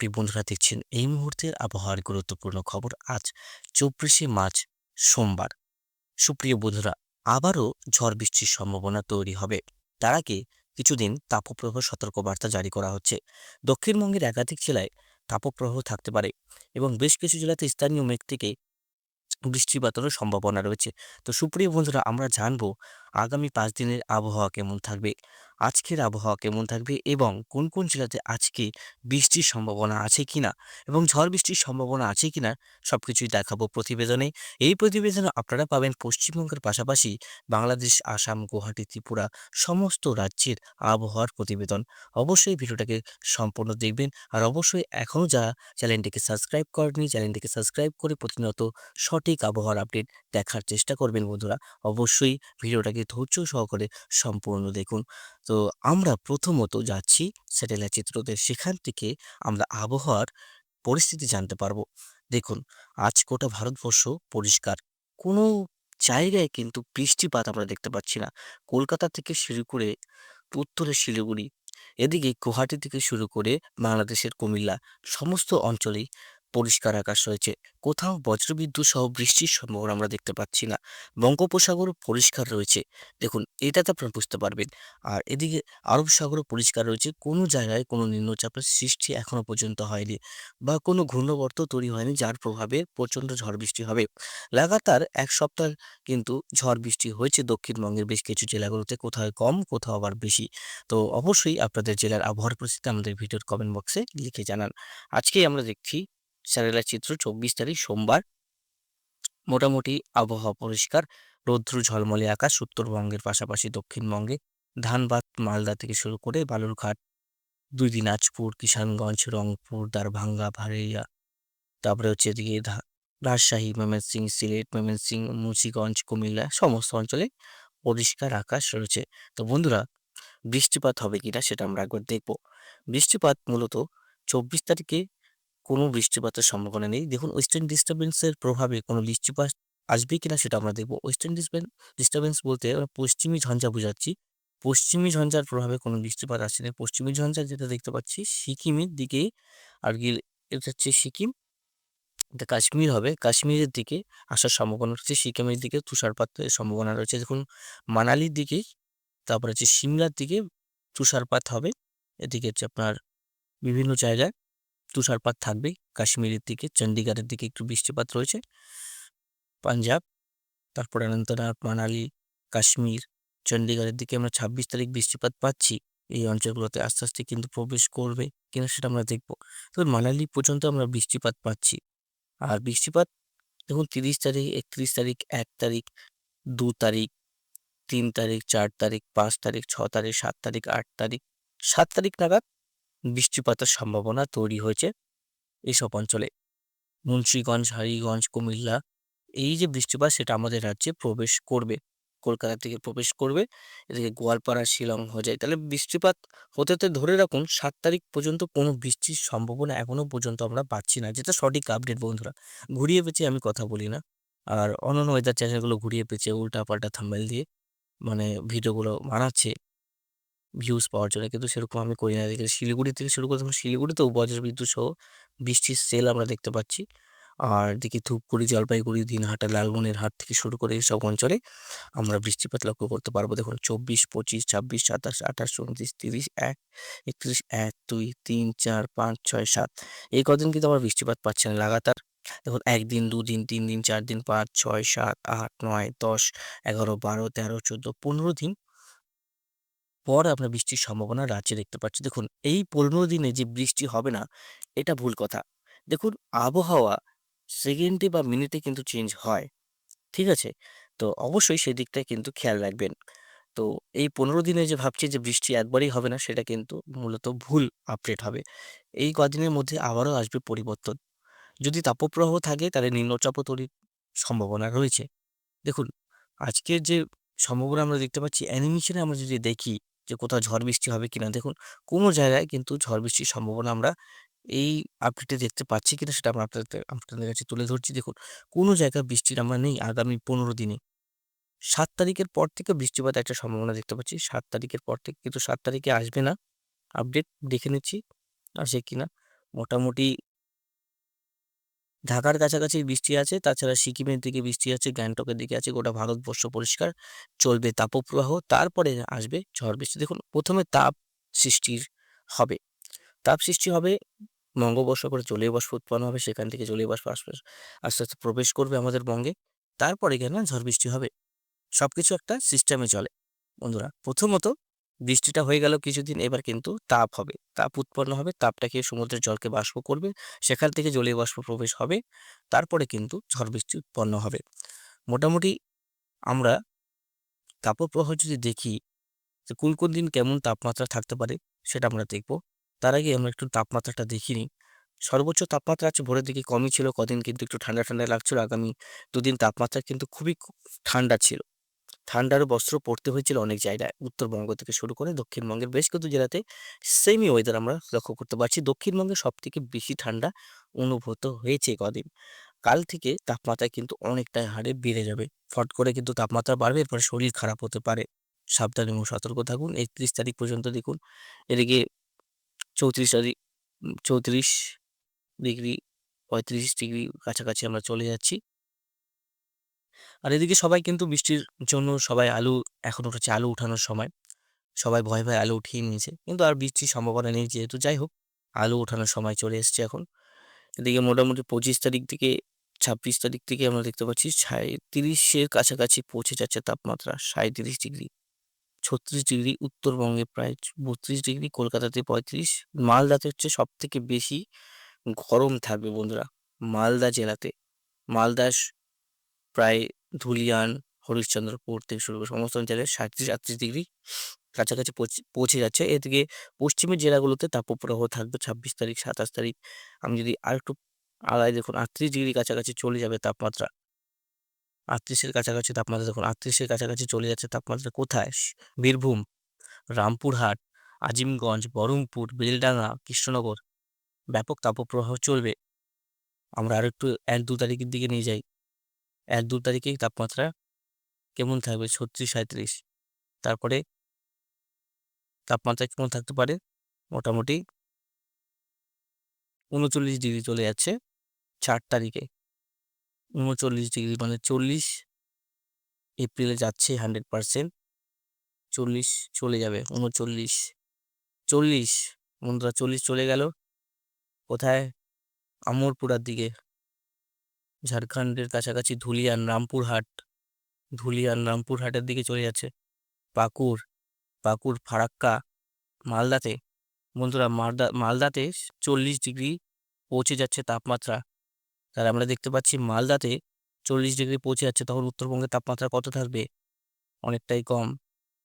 সুপ্রিয় বন্ধুরা দেখছেন এই মুহূর্তের আবহাওয়ার গুরুত্বপূর্ণ খবর আজ চব্বিশে মার্চ সোমবার। সুপ্রিয় বন্ধুরা, আবারও ঝড় বৃষ্টির সম্ভাবনা তৈরি হবে। তার আগে কিছুদিন তাপপ্রবাহ সতর্কবার্তা জারি করা হচ্ছে। দক্ষিণবঙ্গের একাধিক জেলায় তাপপ্রবাহ থাকতে পারে এবং বেশ কিছু জেলাতে স্থানীয় মেঘ থেকে বৃষ্টিপাতেরও সম্ভাবনা রয়েছে। তো সুপ্রিয় বন্ধুরা, আমরা জানব আগামী পাঁচ দিনের আবহাওয়া কেমন থাকবে? আজকের আবহাওয়া কেমন থাকবে? এবং কোন কোন জেলাতে আজকে বৃষ্টির সম্ভাবনা আছে কিনা? এবং ঝড় বৃষ্টির সম্ভাবনা আছে কিনা? সব কিছুই দেখাবো প্রতিবেদনে। এই প্রতিবেদনে আপনারা পাবেন পশ্চিমবঙ্গের পাশাপাশি বাংলাদেশ, আসাম, গুয়াহাটি, ত্রিপুরা সমস্ত রাজ্যের আবহাওয়ার প্রতিবেদন। অবশ্যই ভিডিওটাকে সম্পূর্ণ দেখবেন। আর অবশ্যই এখনও যারা চ্যানেলটিকে সাবস্ক্রাইব করেননি, চ্যানেলটিকে সাবস্ক্রাইব করে প্রতিনিয়ত সঠিক আবহাওয়ার আপডেট দেখার চেষ্টা করবেন বন্ধুরা। অবশ্যই ভিডিওটাকে ধৈর্য সহকারে সম্পূর্ণ দেখুন। তো আমরা প্রথমত যাচ্ছি স্যাটেলাইট চিত্রতে সেখান থেকে আমরা আবহাওয়ার পরিস্থিতি জানতে পারব। দেখুন, আজ গোটা ভারতবর্ষ পরিষ্কার। কোনো জায়গায় কিন্তু বৃষ্টিপাত আমরা দেখতে পাচ্ছি না। কলকাতা থেকে শুরু করে উত্তরের শিলিগুড়ি, এদিকে গুয়াহাটি থেকে শুরু করে বাংলাদেশের কুমিল্লা, সমস্ত অঞ্চলেই পরিষ্কার আকাশ রয়েছে। কোথাও বজ্রবিদ্যুৎ সহ বৃষ্টির সম্ভাবনা আমরা দেখতে পাচ্ছি না। বঙ্গোপসাগর পরিষ্কার রয়েছে। দেখুন, এটাতে আপনারা বুঝতে পারবেন। আর এদিকে আরব সাগরও পরিষ্কার রয়েছে। কোনো জায়গায় কোনো নিম্নচাপের সৃষ্টি এখনও পর্যন্ত হয়নি বা কোনো ঘূর্ণবর্ত তৈরি হয়নি যার প্রভাবে প্রচণ্ড ঝড় বৃষ্টি হবে। লাগাতার এক সপ্তাহ কিন্তু ঝড় বৃষ্টি হয়েছে দক্ষিণবঙ্গের বেশ কিছু জেলাগুলোতে। কোথাও কম, কোথাও আবার বেশি। তো অবশ্যই আপনাদের জেলার আবহাওয়ার পরিস্থিতি আমাদের ভিডিওর কমেন্ট বক্সে লিখে জানান। আজকে আমরা দেখছি স্যাটেলাইট চিত্র চব্বিশ তারিখ সোমবার। মোটামুটি আবহাওয়া পরিষ্কার, রৌদ্র ঝলমলে আকাশ, উত্তরবঙ্গের পাশাপাশি দক্ষিণবঙ্গে ধানবাদ, মালদা থেকে শুরু করে বালুরঘাট, দুই দিনাজপুর, কিষানগঞ্জ, রংপুর, দারভাঙ্গা ভারেইয়া তারপরে হচ্ছে এদিকে রাজশাহী, ময়মনসিংহ, সিলেট, ময়মনসিংহ, মুন্সিগঞ্জ, কুমিল্লা সমস্ত অঞ্চলে পরিষ্কার আকাশ রয়েছে। তো বন্ধুরা, বৃষ্টিপাত হবে কিনা সেটা আমরা একবার দেখব। বৃষ্টিপাত মূলত চব্বিশ তারিখে কোনো বৃষ্টিপাতের সম্ভাবনা নেই। দেখুন ওয়েস্টার্ন ডিস্টারবেন্সের প্রভাবে কোনো বৃষ্টিপাত আসবে কিনা সেটা আমরা দেখব। ওয়েস্টার্ন ডিস্টারবেন্স বলতে আমরা পশ্চিমী ঝঞ্ঝা বোঝাচ্ছি। পশ্চিমী ঝঞ্ঝার প্রভাবে কোনো বৃষ্টিপাত আসছে না পশ্চিমী ঝঞ্ঝা যেটা দেখতে পাচ্ছি, সিকিমের দিকে আর কি এটা হচ্ছে সিকিম। এটা কাশ্মীর হবে। কাশ্মীরের দিকে আসার সম্ভাবনা রয়েছে। সিকিমের দিকে তুষারপাতের সম্ভাবনা রয়েছে। দেখুন, মানালির দিকে, তারপরে হচ্ছে সিমলার দিকে তুষারপাত হবে। এদিকে হচ্ছে আপনার বিভিন্ন জায়গায় তুষারপাত থাকবে কাশ্মীরের দিকে চণ্ডীগড়ের দিকে একটু বৃষ্টিপাত রয়েছে। পাঞ্জাব, তারপরে অনন্তনাগ, মানালি, কাশ্মীর চণ্ডীগড়ের দিকে আমরা ছাব্বিশ তারিখ বৃষ্টিপাত পাচ্ছি। এই অঞ্চলগুলোতে আস্তে আস্তে কিন্তু প্রবেশ করবে কিনা সেটা আমরা দেখব। তবে মানালি পর্যন্ত আমরা বৃষ্টিপাত পাচ্ছি। আর বৃষ্টিপাত, দেখুন, তিরিশ তারিখ, একত্রিশ তারিখ, এক তারিখ, দু তারিখ, তিন তারিখ, চার তারিখ, পাঁচ তারিখ, ছ তারিখ, সাত তারিখ, আট তারিখ, সাত তারিখ নাগাদ বৃষ্টিপাতের সম্ভাবনা তৈরি হয়েছে এইসব অঞ্চলে। মুন্সিগঞ্জ, হারিগঞ্জ, কুমিল্লা এই যে বৃষ্টিপাত সেটা আমাদের রাজ্যে প্রবেশ করবে, কলকাতা থেকে প্রবেশ করবে। এদিকে গোয়ালপাড়া, শিলং হয়ে যায়। তাহলে বৃষ্টিপাত হতে হতে ধরে রাখুন সাত তারিখ পর্যন্ত কোনো বৃষ্টির সম্ভাবনা এখনও পর্যন্ত আমরা পাচ্ছি না। যেটা সঠিক আপডেট বন্ধুরা, ঘুরিয়ে পেঁচে আমি কথা বলি না। আর অন্যান্য ওয়েদার চ্যানেলগুলো ঘুরিয়ে পেঁচে উল্টা পাল্টা থাম্বেল দিয়ে মানে ভিডিওগুলো বানাচ্ছে। ভিউজ পাওয়ার জন্য। কিন্তু সেরকম আমি করি না। এদিকে শিলিগুড়ি থেকে শুরু করে শিলিগুড়িতেও বজ্রবিদ্যুৎ সহ বৃষ্টির সেল আমরা দেখতে পাচ্ছি। আর এদিকে ধূপগুড়ি, জলপাইগুড়ি, দিনহাটা, লালমনিরহাট থেকে শুরু করে এইসব অঞ্চলে আমরা বৃষ্টিপাত লক্ষ্য করতে পারব। দেখুন, চব্বিশ, পঁচিশ, ছাব্বিশ, সাতাশ, আঠাশ, উনত্রিশ, তিরিশ, এক, একত্রিশ, এক, দুই, তিন, চার, পাঁচ, ছয়, সাত। এই কদিন কিন্তু আমরা বৃষ্টিপাত পাচ্ছি না লাগাতার। দেখুন, একদিন, দুদিন, তিন দিন, চার দিন, পাঁচ, ছয়, সাত, আট, নয়, দশ, এগারো, বারো, তেরো, চোদ্দ, পনেরো দিন পর আমরা বৃষ্টির সম্ভাবনা রাজ্যে দেখতে পাচ্ছি। দেখুন, এই পনেরো দিনে যে বৃষ্টি হবে না, এটা ভুল কথা। দেখুন, আবহাওয়া সেকেন্ডে বা মিনিটে কিন্তু চেঞ্জ হয়, ঠিক আছে? তো অবশ্যই সেই দিকটায় কিন্তু খেয়াল রাখবেন। তো এই পনেরো দিনে যে ভাবছি যে বৃষ্টি একবারেই হবে না, সেটা কিন্তু মূলত ভুল আপডেট হবে। এই কদিনের মধ্যে আবারও আসবে পরিবর্তন। যদি তাপপ্রবাহ থাকে, তাহলে নিম্নচাপ তৈরির সম্ভাবনা রয়েছে। দেখুন, আজকের যে সম্ভাবনা আমরা দেখতে পাচ্ছি অ্যানিমেশনে আমরা যদি দেখি যে কোথাও ঝড় বৃষ্টি হবে কিনা। দেখুন, কোনো জায়গায় কিন্তু ঝড় বৃষ্টির সম্ভাবনা আমরা এই আপডেটে দেখতে পাচ্ছি কিনা সেটা আমরা আপনাদের আপনাদের কাছে তুলে ধরছি। দেখুন, কোনো জায়গায় বৃষ্টির আমরা নেই আগামী পনেরো দিনে। সাত তারিখের পর থেকে বৃষ্টিপাত একটা সম্ভাবনা দেখতে পাচ্ছি। সাত তারিখের পর থেকে কিন্তু সাত তারিখে আসবে না। আপডেট দেখে নিচ্ছি, আসে কিনা। মোটামুটি ঢাকার কাছাকাছি বৃষ্টি আছে, তাছাড়া সিকিমের দিকে বৃষ্টি আছে গ্যাংটকের দিকে আছে, গোটা ভারতবর্ষ পরিষ্কার, চলবে তাপপ্রবাহ, তারপরে আসবে ঝড় বৃষ্টি। দেখুন, প্রথমে তাপ সৃষ্টির হবে। তাপ সৃষ্টি হবে, বঙ্গোপসাগরে জলীয় বাষ্প উৎপন্ন হবে, সেখান থেকে জলীয় বাষ্প আস্তে আস্তে প্রবেশ করবে আমাদের বঙ্গে। তারপরে কেন ঝড় বৃষ্টি হবে। সবকিছু একটা সিস্টেমে চলে। বন্ধুরা, প্রথমত বৃষ্টিটা হয়ে গেল কিছুদিন, এবার কিন্তু তাপ হবে। তাপ উৎপন্ন হবে, তাপটাকে সমুদ্রের জলকে বাষ্প করবে, সেখান থেকে জলীয় বাষ্প প্রবেশ হবে, তারপরে কিন্তু ঝড় বৃষ্টি উৎপন্ন হবে। মোটামুটি আমরা তাপপ্রবাহ যদি দেখি যে কোন কোন দিন কেমন তাপমাত্রা থাকতে পারে সেটা আমরা দেখব। তার আগে আমরা একটু তাপমাত্রাটা দেখি নিই সর্বোচ্চ তাপমাত্রা আছে ভোরের দিকে কমই ছিল, কদিন কিন্তু একটু ঠান্ডা ঠান্ডা লাগছিল। আগামী দুদিন তাপমাত্রা কিন্তু খুবই ঠান্ডা ছিল। ঠান্ডার বস্ত্র পড়তে হয়েছিল অনেক জায়গায়। উত্তরবঙ্গ থেকে শুরু করে দক্ষিণবঙ্গের বেশ কিছু জেলাতে সেমি ওয়েদার আমরা লক্ষ্য করতে পারছি। দক্ষিণবঙ্গে সব থেকে বেশি ঠান্ডা অনুভূত হয়েছে কদিন। কাল থেকে তাপমাত্রা কিন্তু অনেকটাই হারে বেড়ে যাবে। ফট করে কিন্তু তাপমাত্রা বাড়বে, এরপরে শরীর খারাপ হতে পারে। সাবধান এবং সতর্ক থাকুন। একত্রিশ তারিখ পর্যন্ত দেখুন। এদিকে চৌত্রিশ তারিখ, চৌত্রিশ ডিগ্রি, পঁয়ত্রিশ ডিগ্রি কাছাকাছি আমরা চলে যাচ্ছি। আর এদিকে সবাই কিন্তু বৃষ্টির জন্য সবাই আলু, এখন উঠেছে আলু উঠানোর সময়। সবাই ভয় ভয়ে আলু উঠিয়ে নিয়েছে। কিন্তু আর বৃষ্টির সম্ভাবনা নেই যেহেতু, যাই হোক, আলু উঠানোর সময় চলে এসছে এখন। এদিকে মোটামুটি পঁচিশ তারিখ থেকে, ছাব্বিশ তারিখ থেকে আমরা দেখতে পাচ্ছি সাঁত্রিশের কাছাকাছি পৌঁছে যাচ্ছে তাপমাত্রা সাঁত্রিশ ডিগ্রি। ছত্রিশ ডিগ্রি উত্তরবঙ্গে প্রায় বত্রিশ ডিগ্রি, কলকাতাতে পঁয়ত্রিশ। মালদাতে হচ্ছে সব থেকে বেশি গরম থাকবে বন্ধুরা, মালদা জেলাতে। মালদা প্রায় ধুলিয়ান, হরিশ্চন্দ্রপুর থেকে শুরু করে সমস্ত অঞ্চলে সাঁত্রিশ, আটত্রিশ ডিগ্রি কাছাকাছি পৌঁছে যাচ্ছে। এদিকে পশ্চিমের জেলাগুলোতে তাপপ্রবাহ থাকবে ছাব্বিশ তারিখ, সাতাশ তারিখ। আমি যদি আর একটু আগায় দেখুন আটত্রিশ ডিগ্রি কাছাকাছি চলে যাবে তাপমাত্রা। আটত্রিশের কাছাকাছি তাপমাত্রা, দেখুন আটত্রিশের কাছাকাছি চলে যাচ্ছে তাপমাত্রা কোথায়? বীরভূম, রামপুরহাট, আজিমগঞ্জ বহরমপুর বেলডাঙ্গা কৃষ্ণনগর। ব্যাপক তাপপ্রবাহ চলবে। আমরা আর একটু এক দু তারিখের দিকে নিয়ে যাই। এক দু তারিখেই তাপমাত্রা কেমন থাকবে? ছত্রিশ সাঁত্রিশ তারপরে তাপমাত্রা কেমন থাকতে পারে? মোটামুটি উনচল্লিশ ডিগ্রি চলে যাচ্ছে চার তারিখে। উনচল্লিশ ডিগ্রি মানে চল্লিশ এপ্রিলে যাচ্ছে হান্ড্রেড পারসেন্ট। চল্লিশ চলে যাবে, উনচল্লিশ। চল্লিশ, বন্ধুরা চল্লিশ চলে গেল। কোথায়? আমরপুরার দিকে। ঝাড়খণ্ডের কাছাকাছি ধুলিয়ান রামপুরহাট। ধুলিয়ান রামপুরহাটের দিকে চলে যাচ্ছে। পাকুড় পাকুড় ফারাক্কা, মালদাতে। বন্ধুরা, মালদা, মালদাতে চল্লিশ ডিগ্রি পৌঁছে যাচ্ছে তাপমাত্রা। তার আমরা দেখতে পাচ্ছি মালদাতে চল্লিশ ডিগ্রি পৌঁছে যাচ্ছে, তখন উত্তরবঙ্গের তাপমাত্রা কত থাকবে? অনেকটাই কম,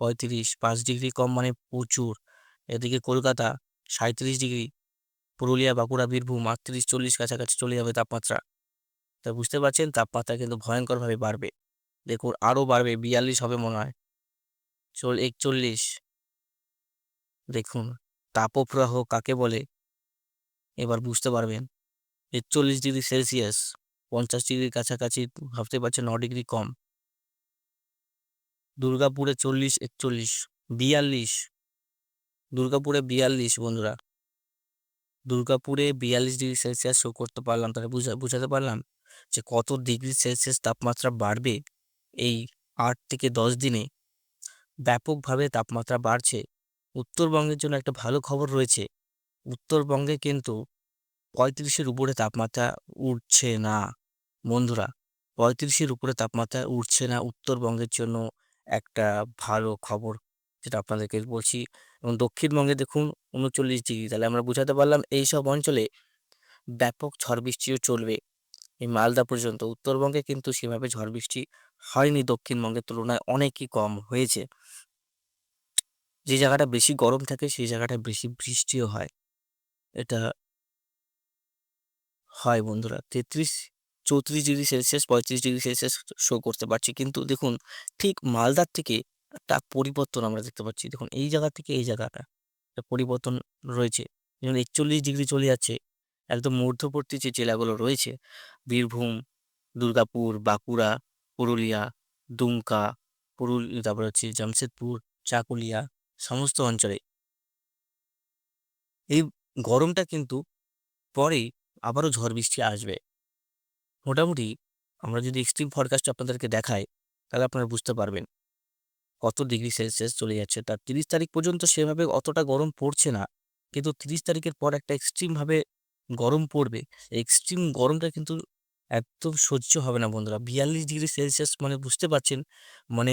পঁয়ত্রিশ, পাঁচ ডিগ্রি কম মানে প্রচুর। এদিকে কলকাতা সাঁত্রিশ ডিগ্রি, পুরুলিয়া, বাঁকুড়া, বীরভূম আটত্রিশ, চল্লিশ কাছাকাছি চলে যাবে তাপমাত্রা। তা বুঝতে পারছেন? তাপমাত্রা কিন্তু ভয়ঙ্করভাবে বাড়বে। দেখুন আরও বাড়বে, বিয়াল্লিশ হবে মনে হয়। চল, একচল্লিশ। দেখুন, তাপপ্রবাহ কাকে বলে? এবার বুঝতে পারবেন। একচল্লিশ ডিগ্রি সেলসিয়াস, পঞ্চাশ ডিগ্রির কাছাকাছি, ভাবতে পারছেন, ন ডিগ্রি কম। দুর্গাপুরে চল্লিশ, একচল্লিশ, বিয়াল্লিশ। দুর্গাপুরে বিয়াল্লিশ, বন্ধুরা। দুর্গাপুরে বিয়াল্লিশ ডিগ্রি সেলসিয়াস শো করতে পারলাম, তাহলে বুঝা, বুঝাতে পারলাম? যে কত ডিগ্রি সেলসিয়াস তাপমাত্রা বাড়বে এই আট থেকে দশ দিনে ব্যাপকভাবে তাপমাত্রা বাড়ছে। উত্তরবঙ্গের জন্য একটা ভালো খবর রয়েছে। উত্তরবঙ্গে কিন্তু পঁয়ত্রিশের উপরে তাপমাত্রা উঠছে না। বন্ধুরা, পঁয়ত্রিশের উপরে তাপমাত্রা উঠছে না উত্তরবঙ্গের জন্য একটা ভালো খবর যেটা আপনাদেরকে বলছি। এবং দক্ষিণবঙ্গে দেখুন উনচল্লিশ ডিগ্রি, তাহলে আমরা বুঝাতে পারলাম এই সব অঞ্চলে ব্যাপক ঝড় বৃষ্টিও চলবে। এই মালদা পর্যন্ত উত্তরবঙ্গে কিন্তু সেভাবে ঝড় বৃষ্টি হয়নি, দক্ষিণবঙ্গের তুলনায় অনেকই কম হয়েছে। যে জায়গাটা বেশি গরম থাকে, সেই জায়গাটা বেশি বৃষ্টিও হয়। এটা হয় বন্ধুরা, তেত্রিশ, চৌত্রিশ ডিগ্রি সেলসিয়াস, পঁয়ত্রিশ ডিগ্রি সেলসিয়াস শো করতে পারছি। কিন্তু দেখুন, ঠিক মালদার থেকে একটা পরিবর্তন আমরা দেখতে পাচ্ছি। দেখুন, এই জায়গা থেকে এই জায়গাটা একটা পরিবর্তন রয়েছে। যেমন একচল্লিশ ডিগ্রি চলে যাচ্ছে একদম মধ্যবর্তী যে জেলাগুলো রয়েছে, বীরভূম, দুর্গাপুর, বাঁকুড়া, পুরুলিয়া, দুমকা, পুরুল, তারপর হচ্ছে জামশেদপুর, চাকুলিয়া, সমস্ত অঞ্চলে। এই গরমটা কিন্তু পরেই আবারও ঝড় বৃষ্টি আসবে। মোটামুটি আমরা যদি এক্সট্রিম ফরকাস্ট আপনাদেরকে দেখাই, তাহলে আপনারা বুঝতে পারবেন কত ডিগ্রি সেলসিয়াস চলে যাচ্ছে। তার তিরিশ তারিখ পর্যন্ত সেভাবে অতটা গরম পড়ছে না, কিন্তু তিরিশ তারিখের পর একটা এক্সট্রিমভাবে গরম পড়বে এক্সট্রিম গরমটা কিন্তু একদম সহ্য হবে না বন্ধুরা। বিয়াল্লিশ ডিগ্রি সেলসিয়াস মানে বুঝতে পারছেন? মানে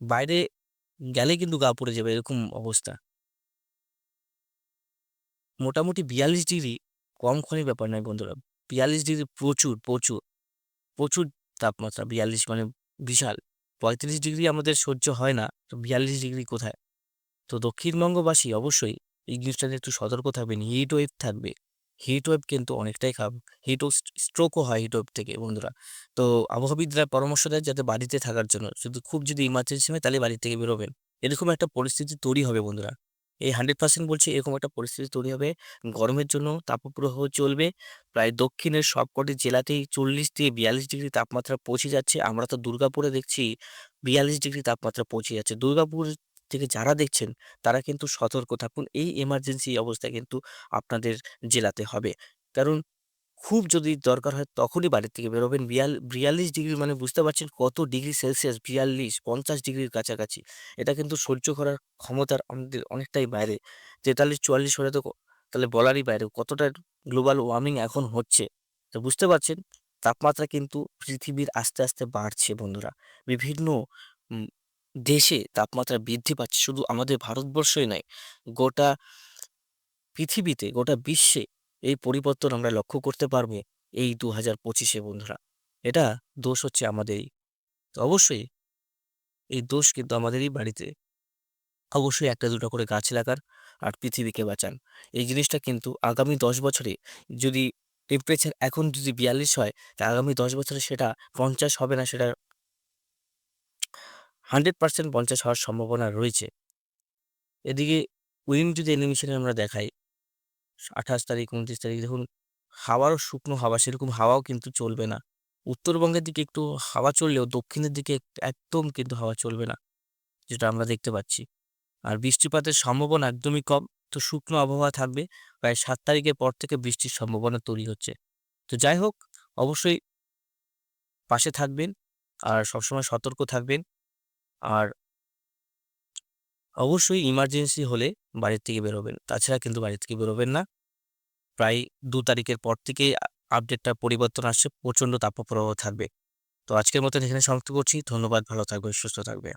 বাইরে গেলে কিন্তু গা পড়ে যাবে এরকম অবস্থা। মোটামুটি বিয়াল্লিশ ডিগ্রি কম ক্ষণের ব্যাপার নয় বন্ধুরা। বিয়াল্লিশ ডিগ্রি প্রচুর প্রচুর প্রচুর তাপমাত্রা, বিয়াল্লিশ মানে বিশাল। পঁয়ত্রিশ ডিগ্রি আমাদের সহ্য হয় না, তো বিয়াল্লিশ ডিগ্রি কোথায়? তো দক্ষিণবঙ্গবাসী অবশ্যই এই জিনিসটা নিয়ে একটু সতর্ক থাকবেন হিট ওয়েভ থাকবে। হিট ওয়েভ কিন্তু অনেকটাই খারাপ হিট স্ট্রোকও হয় হিট ওয়েভ থেকে বন্ধুরা। তো আবহাওয়াবিদরা পরামর্শ দেয় যাতে বাড়িতে থাকার জন্য। শুধু খুব যদি ইমার্জেন্সি হয় তাহলে বাড়ি থেকে বেরোবেন। এরকম একটা পরিস্থিতি তৈরি হবে বন্ধুরা। এই হান্ড্রেড পার্সেন্ট বলছি এরকম একটা পরিস্থিতি তৈরি হবে। গরমের জন্য তাপপ্রবাহ চলবে। প্রায় দক্ষিণের সবকটি জেলাতেই চল্লিশ থেকে বিয়াল্লিশ ডিগ্রি তাপমাত্রা পৌঁছে যাচ্ছে। আমরা তো দুর্গাপুরে দেখছি বিয়াল্লিশ ডিগ্রি তাপমাত্রা পৌঁছে যাচ্ছে। দুর্গাপুর থেকে যারা দেখছেন, তারা কিন্তু সতর্ক থাকুন। এই এমার্জেন্সি অবস্থা কিন্তু আপনাদের জেলাতে হবে। কারণ খুব যদি দরকার হয় তখনই বাড়ির থেকে বেরোবেন। বিয়াল, বিয়াল্লিশ ডিগ্রি মানে বুঝতে পারছেন কত ডিগ্রি সেলসিয়াস? বিয়াল্লিশ, পঞ্চাশ ডিগ্রির কাছাকাছি। এটা কিন্তু সহ্য করার ক্ষমতার আমাদের অনেকটাই বাইরে। তেতাল্লিশ, চুয়াল্লিশ হলে তো তাহলে বলারই বাইরে। কতটা গ্লোবাল ওয়ার্মিং এখন হচ্ছে, তো বুঝতে পারছেন? তাপমাত্রা কিন্তু পৃথিবীর আস্তে আস্তে বাড়ছে বন্ধুরা। বিভিন্ন দেশে তাপমাত্রা বৃদ্ধি পাচ্ছে শুধু আমাদের ভারতবর্ষই নয়, গোটা পৃথিবীতে, গোটা বিশ্বে এই পরিবর্তন আমরা লক্ষ্য করতে পারব এই দু হাজার পঁচিশে বন্ধুরা। এটা দোষ হচ্ছে আমাদেরই। তো অবশ্যই এই দোষ কিন্তু আমাদেরই বাড়িতে। অবশ্যই একটা দুটো করে গাছ লাগার আর পৃথিবীকে বাঁচান। এই জিনিসটা কিন্তু আগামী দশ বছরে যদি টেম্পারেচার এখন যদি বিয়াল্লিশ হয়, তা আগামী দশ বছরে সেটা পঞ্চাশ হবে না, সেটা হান্ড্রেড পার্সেন্ট পঞ্চাশ হওয়ার সম্ভাবনা রয়েছে। এদিকে উইন্ড যদি অ্যানিমেশনে আমরা দেখাই, আঠাশ তারিখ, উনত্রিশ তারিখ, দেখুন, হাওয়ারও শুকনো হাওয়া, সেরকম হাওয়াও কিন্তু চলবে না। উত্তরবঙ্গের দিকে একটু হাওয়া চললেও দক্ষিণের দিকে একদম কিন্তু হাওয়া চলবে না, যেটা আমরা দেখতে পাচ্ছি। আর বৃষ্টিপাতের সম্ভাবনা একদমই কম, তো শুকনো আবহাওয়া থাকবে, প্রায় সাত তারিখের পর থেকে বৃষ্টির সম্ভাবনা তৈরি হচ্ছে। তো যাই হোক, অবশ্যই পাশে থাকবেন আর সবসময় সতর্ক থাকবেন। আর অবশ্যই ইমার্জেন্সি হলে বাড়ির থেকে বেরোবেন। তাছাড়া কিন্তু বাড়ি থেকে বেরোবেন না। প্রায় দু তারিখের পর থেকে আপডেটটা পরিবর্তন আসছে, প্রচণ্ড তাপপ্রবাহ থাকবে। তো আজকের মতন এখানে সমাপ্ত করছি। ধন্যবাদ, ভালো থাকবে সুস্থ থাকবে